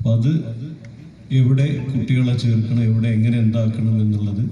അപ്പം അത് എവിടെ കുട്ടികളെ ചേർക്കണം എവിടെ എങ്ങനെ എന്താക്കണം എന്നുള്ളത്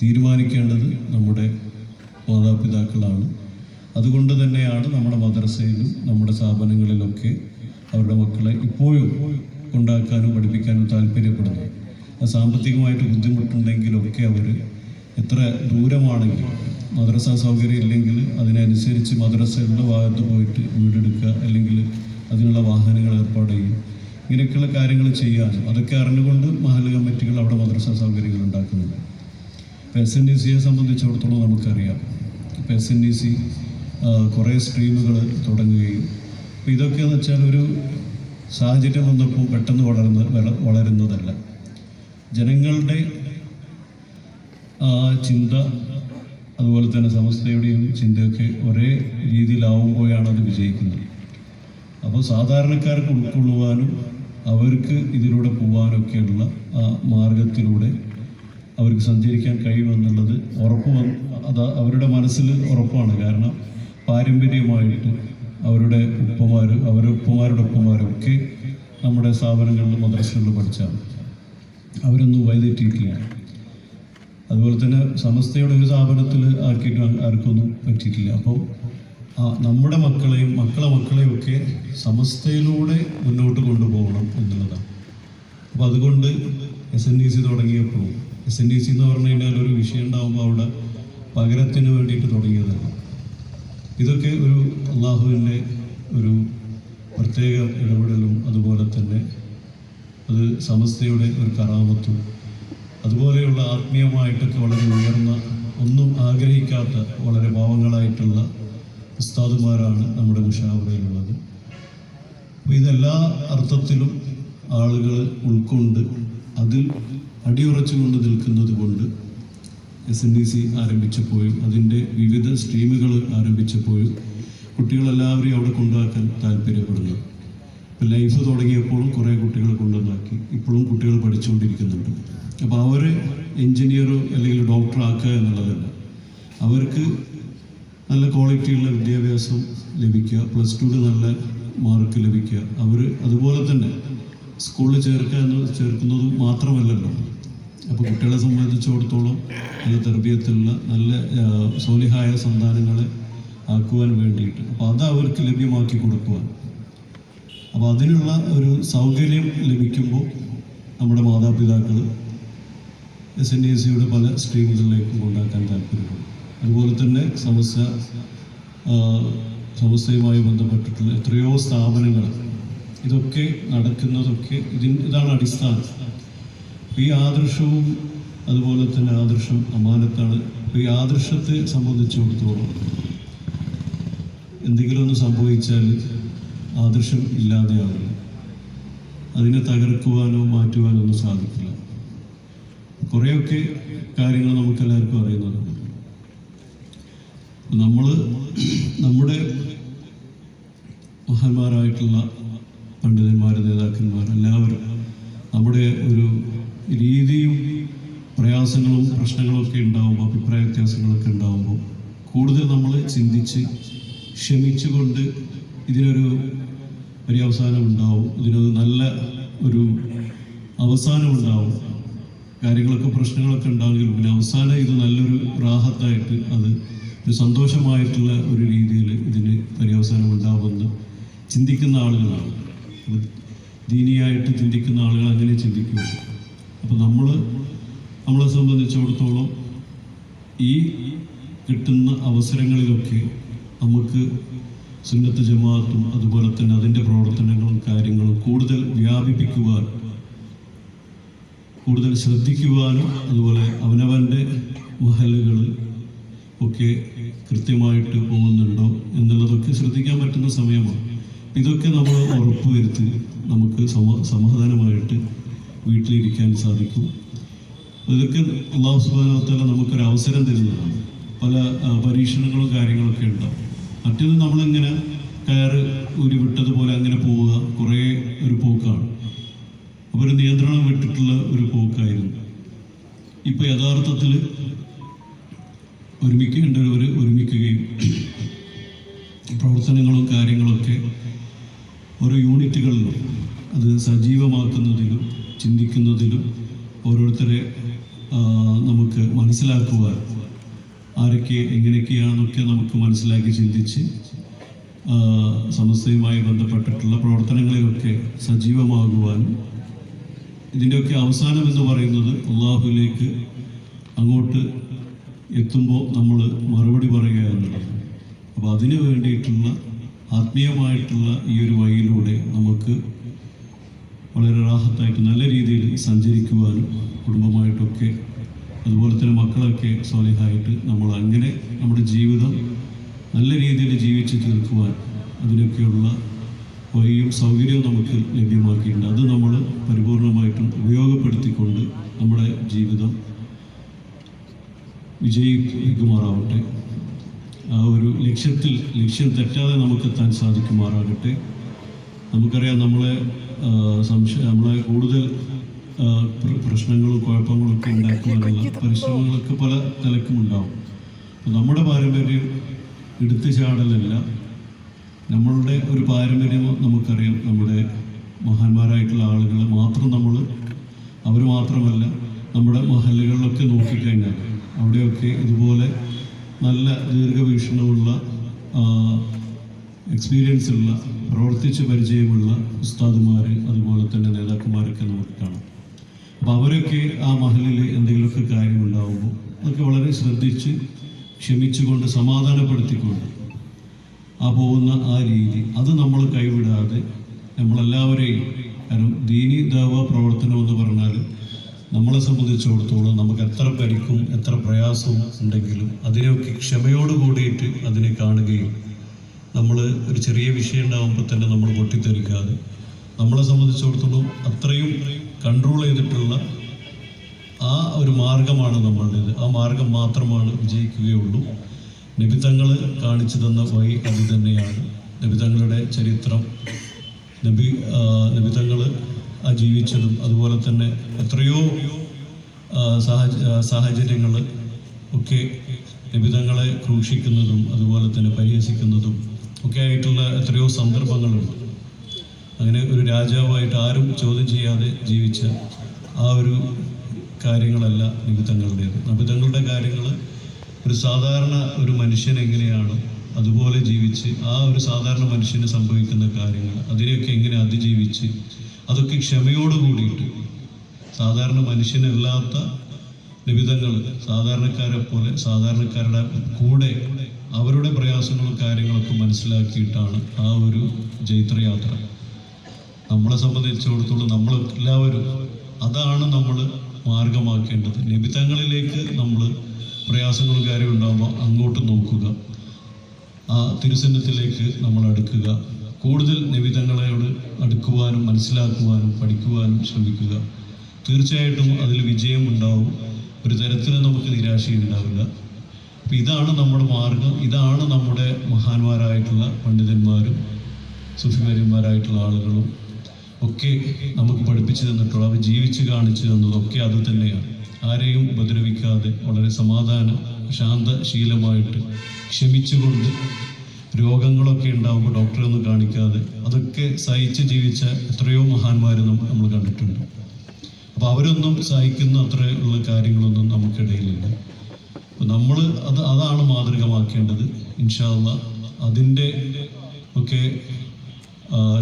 തീരുമാനിക്കേണ്ടത് നമ്മുടെ മാതാപിതാക്കളാണ്. അതുകൊണ്ട് തന്നെയാണ് നമ്മുടെ മദ്രസയിലും നമ്മുടെ സ്ഥാപനങ്ങളിലൊക്കെ അവരുടെ മക്കളെ ഇപ്പോഴും ഉണ്ടാക്കാനും പഠിപ്പിക്കാനും താല്പര്യപ്പെടുന്നത്. അത് സാമ്പത്തികമായിട്ട് ബുദ്ധിമുട്ടുണ്ടെങ്കിലൊക്കെ അവർ എത്ര ദൂരമാണെങ്കിലും മദ്രസ സൗകര്യം ഇല്ലെങ്കിൽ അതിനനുസരിച്ച് മദ്രസയുടെ ഭാഗത്ത് പോയിട്ട് വീടെടുക്കുക അല്ലെങ്കിൽ അതിനുള്ള വാഹനങ്ങൾ ഏർപ്പാട് ചെയ്യും. ഇങ്ങനെയൊക്കെയുള്ള കാര്യങ്ങൾ ചെയ്യാനും അതൊക്കെ അറിഞ്ഞുകൊണ്ട് മഹൽ കമ്മിറ്റികൾ അവിടെ മദ്രസ സൗകര്യങ്ങൾ ഉണ്ടാക്കുന്നുണ്ട്. ഇപ്പോൾ എസ് എൻ ഡി സിയെ സംബന്ധിച്ചിടത്തോളം നമുക്കറിയാം. ഇപ്പോൾ എസ് എൻ ഡി സി കുറേ സ്ട്രീമുകൾ തുടങ്ങുകയും അപ്പോൾ ഇതൊക്കെയെന്ന് വെച്ചാൽ ഒരു സാഹചര്യം വന്നപ്പോൾ പെട്ടെന്ന് വളരുന്ന വള- വളരുന്നതല്ല. ജനങ്ങളുടെ ചിന്ത അതുപോലെ തന്നെ സമസ്തയുടെയും ചിന്തയൊക്കെ ഒരേ രീതിയിലാവുമ്പോഴാണ് അത് വിജയിക്കുന്നത്. അപ്പോൾ സാധാരണക്കാർക്ക് ഉൾക്കൊള്ളുവാനും അവർക്ക് ഇതിലൂടെ പോകാനൊക്കെയുള്ള ആ മാർഗത്തിലൂടെ അവർക്ക് സഞ്ചരിക്കാൻ കഴിയുമെന്നുള്ളത് ഉറപ്പ് വന്ന് അത് അവരുടെ മനസ്സിൽ ഉറപ്പാണ്. കാരണം പാരമ്പര്യമായിട്ട് അവരുടെ ഉപ്പമാർ അവരുടെ ഉപ്പമാരുടെ ഉപ്പമാരൊക്കെ നമ്മുടെ സ്ഥാപനങ്ങളിൽ മദ്രസകളിൽ പഠിച്ചാണ്. അവരൊന്നും വഴിതെറ്റിയിട്ടില്ല അതുപോലെ തന്നെ സമസ്തയുടെ ഒരു സ്ഥാപനത്തിൽ ആക്കിയിട്ട് ആർക്കൊന്നും പറ്റിയിട്ടില്ല. അപ്പം ആ നമ്മുടെ മക്കളെയും മക്കളെ മക്കളെയും ഒക്കെ സമസ്തയിലൂടെ മുന്നോട്ട് കൊണ്ടുപോകണം എന്നുള്ളതാണ്. അപ്പോൾ അതുകൊണ്ട് എസ് എൻ ഡി സി തുടങ്ങിയപ്പോൾ എസ് എൻ ഡി സി എന്ന് പറഞ്ഞു കഴിഞ്ഞാൽ ഒരു വിഷയം ഉണ്ടാകുമ്പോൾ അവിടെ പകരത്തിന് വേണ്ടിയിട്ട് തുടങ്ങിയതാണ്. ഇതൊക്കെ ഒരു അള്ളാഹുവിന്റെ ഒരു പ്രത്യേക ഇടപെടലും അതുപോലെ തന്നെ അത് സമസ്തയുടെ ഒരു കറാമത്തും അതുപോലെയുള്ള ആത്മീയമായിട്ടൊക്കെ വളരെ ഉയർന്ന ഒന്നും ആഗ്രഹിക്കാത്ത വളരെ പാവങ്ങളായിട്ടുള്ള ഉസ്താദുമാരാണ് നമ്മുടെ മുഷാവറയിലുള്ളത്. അപ്പോൾ ഇതെല്ലാ അർത്ഥത്തിലും ആളുകൾ ഉൾക്കൊണ്ട് അതിൽ അടിയുറച്ചുകൊണ്ട് നിൽക്കുന്നത് കൊണ്ട് എസ് എൻ ഡി സി ആരംഭിച്ചപ്പോഴും അതിന്റെ വിവിധ സ്ട്രീമുകൾ ആരംഭിച്ചപ്പോഴും കുട്ടികളെല്ലാവരെയും അവിടെ കൊണ്ടാക്കാൻ താല്പര്യപ്പെടുന്നു. ഇപ്പം ലൈഫ് തുടങ്ങിയപ്പോഴും കുറേ കുട്ടികളെ കൊണ്ടുവന്നാക്കി ഇപ്പോഴും കുട്ടികൾ പഠിച്ചുകൊണ്ടിരിക്കുന്നുണ്ട്. അപ്പോൾ അവരെ എൻജിനീയറോ അല്ലെങ്കിൽ ഡോക്ടറോ ആക്കുക എന്നുള്ളതല്ല. അവർക്ക് നല്ല ക്വാളിറ്റിയുള്ള വിദ്യാഭ്യാസം ലഭിക്കുക പ്ലസ് ടുവിൽ നല്ല മാർക്ക് ലഭിക്കുക. അവർ അതുപോലെ തന്നെ സ്കൂളിൽ ചേർക്കുക എന്ന് ചേർക്കുന്നത് മാത്രമല്ലല്ലോ. അപ്പോൾ കുട്ടികളെ സംബന്ധിച്ചിടത്തോളം നല്ല തെർബിയത്തിലുള്ള നല്ല സോലിഹായ സന്താനങ്ങളെ ആക്കുവാൻ വേണ്ടിയിട്ട്. അപ്പോൾ അത് അവർക്ക് ലഭ്യമാക്കി കൊടുക്കുവാൻ. അപ്പോൾ അതിനുള്ള ഒരു സൗകര്യം ലഭിക്കുമ്പോൾ നമ്മുടെ മാതാപിതാക്കൾ എസ് എൻ ഡി എസ് സിയുടെ പല സ്ട്രീമുകളിലേക്കും കൊണ്ടാക്കാൻ താല്പര്യപ്പെടും അതുപോലെ തന്നെ സമസ്യ സമസ്യയുമായി ബന്ധപ്പെട്ടിട്ടുള്ള എത്രയോ സ്ഥാപനങ്ങൾ ഇതൊക്കെ നടക്കുന്നതൊക്കെ ഇതിന് ഇതാണ് അടിസ്ഥാനം. ഈ ആദർശവും അതുപോലെ തന്നെ ആദർശം അമാനത്താണ്. ഈ ആദർശത്തെ സംബന്ധിച്ചിടത്തോളം എന്തെങ്കിലും ഒന്ന് സംഭവിച്ചാൽ ആദർശം ഇല്ലാതെയാവില്ല. അതിനെ തകർക്കുവാനോ മാറ്റുവാനോ ഒന്നും സാധിക്കില്ല. കുറേയൊക്കെ കാര്യങ്ങൾ നമുക്കെല്ലാവർക്കും അറിയുന്നതാണ് നമ്മൾ നമ്മുടെ മഹാന്മാരായിട്ടുള്ള പണ്ഡിതന്മാർ നേതാക്കന്മാർ എല്ലാവരും നമ്മുടെ ഒരു രീതിയും പ്രയാസങ്ങളും പ്രശ്നങ്ങളും ഒക്കെ ഉണ്ടാകുമ്പോൾ അഭിപ്രായ വ്യത്യാസങ്ങളൊക്കെ ഉണ്ടാകുമ്പോൾ കൂടുതൽ നമ്മൾ ചിന്തിച്ച് ക്ഷമിച്ചുകൊണ്ട് ഇതിനൊരു പര്യവസാനം ഉണ്ടാവും. ഇതിനൊരു നല്ല ഒരു അവസാനം ഉണ്ടാവും. കാര്യങ്ങളൊക്കെ പ്രശ്നങ്ങളൊക്കെ ഉണ്ടാവുമെങ്കിലും പിന്നെ അവസാനം ഇത് നല്ലൊരു റാഹത്തായിട്ട് അത് ഒരു സന്തോഷമായിട്ടുള്ള ഒരു രീതിയിൽ ഇതിന് പര്യവസാനം ഉണ്ടാവുമെന്ന് ചിന്തിക്കുന്ന ആളുകളാണ്. ദീനിയായിട്ട് ചിന്തിക്കുന്ന ആളുകൾ അങ്ങനെ ചിന്തിക്കുന്നു അപ്പോൾ നമ്മൾ നമ്മളെ സംബന്ധിച്ചിടത്തോളം ഈ കിട്ടുന്ന അവസരങ്ങളിലൊക്കെ നമുക്ക് സുന്നത്ത് ജമാഅത്തും അതുപോലെ തന്നെ അതിന്റെ പ്രവർത്തനങ്ങളും കാര്യങ്ങളും കൂടുതൽ വ്യാപിപ്പിക്കുവാൻ കൂടുതൽ ശ്രദ്ധിക്കുവാനും അതുപോലെ അവനവന്റെ മഹലുകൾ ഒക്കെ കൃത്യമായിട്ട് പോകുന്നുണ്ടോ എന്നുള്ളതൊക്കെ ശ്രദ്ധിക്കാൻ പറ്റുന്ന സമയമാണ്. ഇതൊക്കെ നമ്മൾ ഉറപ്പുവരുത്തി നമുക്ക് സമ സമാധാനമായിട്ട് വീട്ടിലിരിക്കാൻ സാധിക്കും. ഇതൊക്കെ അള്ളാഹു സുബാനോത്തല നമുക്കൊരു അവസരം തരുന്നതാണ്. പല പരീക്ഷണങ്ങളും കാര്യങ്ങളൊക്കെ ഉണ്ടാവും. മറ്റേത് നമ്മളിങ്ങനെ കയറ് ഊരി വിട്ടതുപോലെ അങ്ങനെ പോവുക കുറേ ഒരു പോക്കാണ്. അപ്പോൾ ഒരു നിയന്ത്രണം വിട്ടിട്ടുള്ള ഒരു പോക്കായിരുന്നു. ഇപ്പോൾ യഥാർത്ഥത്തിൽ ഒരുമിക്കേണ്ടവർ ഒരുമിക്കുകയും പ്രവർത്തനങ്ങളും കാര്യങ്ങളൊക്കെ ഓരോ യൂണിറ്റുകളിലും അത് സജീവമാക്കുന്നതിലും ചിന്തിക്കുന്നതിലും ഓരോരുത്തരെ നമുക്ക് മനസ്സിലാക്കുവാൻ ആരൊക്കെ എങ്ങനെയൊക്കെയാണെന്നൊക്കെ നമുക്ക് മനസ്സിലാക്കി ചിന്തിച്ച് സമസ്തയുമായി ബന്ധപ്പെട്ടിട്ടുള്ള പ്രവർത്തനങ്ങളിലൊക്കെ സജീവമാകുവാനും ഇതിന്റെയൊക്കെ അവസാനം എന്ന് പറയുന്നത് അള്ളാഹുലേക്ക് അങ്ങോട്ട് എത്തുമ്പോൾ നമ്മൾ മറുപടി പറയുക എന്നുള്ളത്. അപ്പോൾ അതിന് വേണ്ടിയിട്ടുള്ള ആത്മീയമായിട്ടുള്ള ഈ ഒരു വഴിയിലൂടെ നമുക്ക് വളരെ റാഹത്തായിട്ട് നല്ല രീതിയിൽ സഞ്ചരിക്കുവാനും കുടുംബമായിട്ടൊക്കെ അതുപോലെ തന്നെ മക്കളൊക്കെ സ്വാലിഹായിട്ട് നമ്മൾ അങ്ങനെ നമ്മുടെ ജീവിതം നല്ല രീതിയിൽ ജീവിച്ച് തീർക്കുവാൻ അതിനൊക്കെയുള്ള വഴിയും സൗകര്യവും നമുക്ക് ലഭ്യമാക്കിയിട്ടുണ്ട്. അത് നമ്മൾ പരിപൂർണമായിട്ടും ഉപയോഗപ്പെടുത്തിക്കൊണ്ട് നമ്മുടെ ജീവിതം വിജയിക്കുമാറാവട്ടെ. ആ ഒരു ലക്ഷ്യത്തിൽ ലക്ഷ്യം തെറ്റാതെ നമുക്ക് എത്താൻ സാധിക്കുമാറാകട്ടെ. നമുക്കറിയാം നമ്മളെ സംശയം നമ്മളെ കൂടുതൽ പ്രശ്നങ്ങളും കുഴപ്പങ്ങളും ഒക്കെ ഉണ്ടാക്കുവാനുള്ള പരിശ്രമങ്ങളൊക്കെ പല നിലക്കും ഉണ്ടാവും. നമ്മുടെ പാരമ്പര്യം എടുത്തു ചാടലല്ല. നമ്മളുടെ ഒരു പാരമ്പര്യം നമുക്കറിയാം. നമ്മുടെ മഹാന്മാരായിട്ടുള്ള ആളുകൾ മാത്രം നമ്മൾ അവർ മാത്രമല്ല നമ്മുടെ മഹലുകളിലൊക്കെ നോക്കിക്കഴിഞ്ഞാൽ അവിടെയൊക്കെ ഇതുപോലെ നല്ല ദീർഘവീക്ഷണമുള്ള എക്സ്പീരിയൻസ് ഉള്ള പ്രവർത്തിച്ച് പരിചയമുള്ള ഉസ്താദുമാർ അതുപോലെ തന്നെ നേതാക്കന്മാരൊക്കെ നമുക്ക് കാണാം. അപ്പോൾ അവരൊക്കെ ആ മഹലിൽ എന്തെങ്കിലുമൊക്കെ കാര്യമുണ്ടാകുമ്പോൾ അതൊക്കെ വളരെ ശ്രദ്ധിച്ച് ക്ഷമിച്ചുകൊണ്ട് സമാധാനപ്പെടുത്തിക്കൊണ്ട് ആ പോകുന്ന ആ രീതി. അത് നമ്മൾ കൈവിടാതെ നമ്മളെല്ലാവരെയും കാരണം ദീനി ദേവ പ്രവർത്തനം എന്ന് പറഞ്ഞാൽ നമ്മളെ സംബന്ധിച്ചിടത്തോളം നമുക്ക് എത്ര പരിക്കും എത്ര പ്രയാസവും ഉണ്ടെങ്കിലും അതിനെയൊക്കെ ക്ഷമയോട് കൂടിയിട്ട് അതിനെ കാണുകയും നമ്മൾ ഒരു ചെറിയ വിഷയം ഉണ്ടാകുമ്പോൾ തന്നെ നമ്മൾ പൊട്ടിത്തെറിക്കാതെ നമ്മളെ സംബന്ധിച്ചിടത്തോളം അത്രയും കൺട്രോൾ ചെയ്തിട്ടുള്ള ആ ഒരു മാർഗമാണ് നമ്മളുടേത്. ആ മാർഗം മാത്രമാണ് വിജയിക്കുകയുള്ളൂ. നബിതങ്ങൾ കാണിച്ചു തന്ന വഴി അത് തന്നെയാണ്. നബിതങ്ങളുടെ ചരിത്രം നബി നബിതങ്ങൾ ജീവിച്ചതും അതുപോലെ തന്നെ എത്രയോ സാഹചര്യങ്ങൾ ഒക്കെ നബിതങ്ങളെ ക്രൂശിക്കുന്നതും അതുപോലെ തന്നെ പരിഹസിക്കുന്നതും ഒക്കെ ആയിട്ടുള്ള എത്രയോ സന്ദർഭങ്ങളുണ്ട്. അങ്ങനെ ഒരു രാജാവായിട്ട് ആരും ചോദ്യം ചെയ്യാതെ ജീവിച്ച ആ ഒരു കാര്യങ്ങളല്ല നിബിതങ്ങളുടേത്. നിബിതങ്ങളുടെ കാര്യങ്ങൾ ഒരു സാധാരണ ഒരു മനുഷ്യൻ എങ്ങനെയാണ് അതുപോലെ ജീവിച്ച് ആ ഒരു സാധാരണ മനുഷ്യന് സംഭവിക്കുന്ന കാര്യങ്ങൾ അതിനെയൊക്കെ എങ്ങനെ അതിജീവിച്ച് അതൊക്കെ ക്ഷമയോട് കൂടിയിട്ട് സാധാരണ മനുഷ്യനല്ലാത്ത നിബിധങ്ങൾ സാധാരണക്കാരെ പോലെ സാധാരണക്കാരുടെ കൂടെ അവരുടെ പ്രയാസങ്ങളും കാര്യങ്ങളൊക്കെ മനസ്സിലാക്കിയിട്ടാണ് ആ ഒരു ജൈത്രയാത്ര. നമ്മളെ സംബന്ധിച്ചിടത്തോളം നമ്മൾ എല്ലാവരും അതാണ് നമ്മൾ മാർഗമാക്കേണ്ടത്. നിബിധങ്ങളിലേക്ക് നമ്മൾ പ്രയാസങ്ങളും കാര്യം ഉണ്ടാകുമ്പോൾ അങ്ങോട്ട് നോക്കുക. ആ തിരുസന്നത്തിലേക്ക് നമ്മൾ അടുക്കുക. കൂടുതൽ നിവിധങ്ങളോട് അടുക്കുവാനും മനസ്സിലാക്കുവാനും പഠിക്കുവാനും ശ്രമിക്കുക. തീർച്ചയായിട്ടും അതിൽ വിജയം ഉണ്ടാവും ഒരു തരത്തിലും നമുക്ക് നിരാശയുണ്ടാവില്ല അപ്പം ഇതാണ് നമ്മുടെ മാർഗം. ഇതാണ് നമ്മുടെ മഹാന്മാരായിട്ടുള്ള പണ്ഡിതന്മാരും സുഫിമാര്യന്മാരായിട്ടുള്ള ആളുകളും ഒക്കെ നമുക്ക് പഠിപ്പിച്ചു തന്നിട്ടുള്ള അവർ ജീവിച്ച് കാണിച്ചു തന്നതൊക്കെ അത് തന്നെയാണ്. ആരെയും ഉപദ്രവിക്കാതെ വളരെ സമാധാന ശാന്തശീലമായിട്ട് ക്ഷമിച്ചുകൊണ്ട് രോഗങ്ങളൊക്കെ ഉണ്ടാവുമ്പോൾ ഡോക്ടറെ ഒന്നും കാണിക്കാതെ അതൊക്കെ സഹിച്ച് ജീവിച്ച എത്രയോ മഹാന്മാർ നമ്മൾ കണ്ടിട്ടുണ്ട്. അപ്പോൾ അവരൊന്നും സഹിക്കുന്ന അത്രയുള്ള കാര്യങ്ങളൊന്നും നമുക്കിടയിലില്ല. നമ്മൾ അത് അതാണ് മാതൃകമാക്കേണ്ടത്. ഇൻഷാല്ല അതിന്റെ ഒക്കെ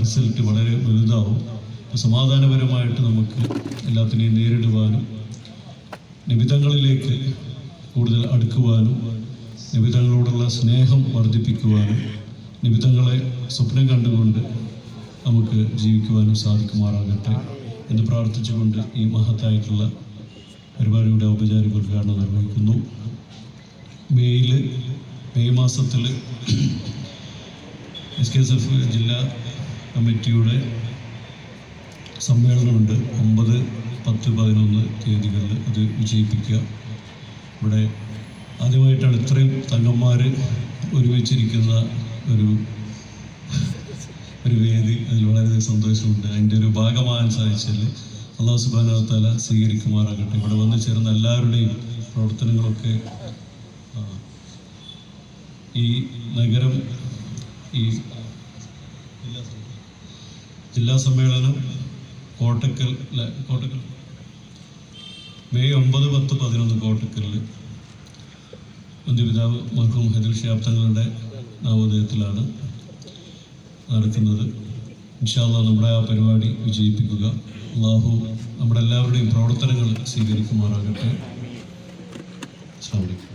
റിസൾട്ട് വളരെ വലുതാവും. സമാധാനപരമായിട്ട് നമുക്ക് എല്ലാത്തിനെയും നേരിടുവാനും നിബിധങ്ങളിലേക്ക് കൂടുതൽ അടുക്കുവാനും നിബിധങ്ങളോടുള്ള സ്നേഹം വർദ്ധിപ്പിക്കുവാനും നിബിധങ്ങളെ സ്വപ്നം കണ്ടുകൊണ്ട് നമുക്ക് ജീവിക്കുവാനും സാധിക്കുമാറാകട്ടെ എന്ന് പ്രാർത്ഥിച്ചുകൊണ്ട് ഈ മഹത്തായിട്ടുള്ള പരിപാടിയുടെ ഔപചാരിക ഉദ്ഘാടനം നിർവഹിക്കുന്നു. മെയ്യിൽ മെയ് മാസത്തിൽ എസ് കെ എസ് എഫ് ജില്ലാ കമ്മിറ്റിയുടെ സമ്മേളനമുണ്ട്. ഒമ്പത് പത്ത് പതിനൊന്ന് തീയതികളിൽ അത് വിജയിപ്പിക്കുക. ഇവിടെ ആദ്യമായിട്ടാണ് ഇത്രയും തങ്ങന്മാർ ഒരുമിച്ചിരിക്കുന്ന ഒരു ഒരു വേദി. അതിൽ വളരെ സന്തോഷമുണ്ട്. അതിന്റെ ഒരു ഭാഗമാകാൻ സാധിച്ചതിൽ അള്ളാഹു സുബാനത്താല താല സ്വീകരിക്കുമാറാകട്ടെ. ഇവിടെ വന്ന് ചേർന്ന എല്ലാവരുടെയും പ്രവർത്തനങ്ങളൊക്കെ ഈ നഗരം ഈ ജില്ലാ സമ്മേളനം കോട്ടക്കൽ കോട്ടക്കൽ. മെയ് ഒമ്പത് പത്ത് പതിനൊന്ന് കോട്ടക്കലിൽ വന്ധ്യപിതാവ് മർഹൂം ഹൈദർ ഷിയാബ് തങ്ങളുടെ നവോദയത്തിലാണ് നടക്കുന്നത്. ഇൻഷാല്ല നമ്മുടെ ആ പരിപാടി വിജയിപ്പിക്കുക. അള്ളാഹു നമ്മുടെ എല്ലാവരുടെയും പ്രവർത്തനങ്ങൾ സ്വീകരിക്കുമാറാകട്ടെ. സ്വാമിക്കും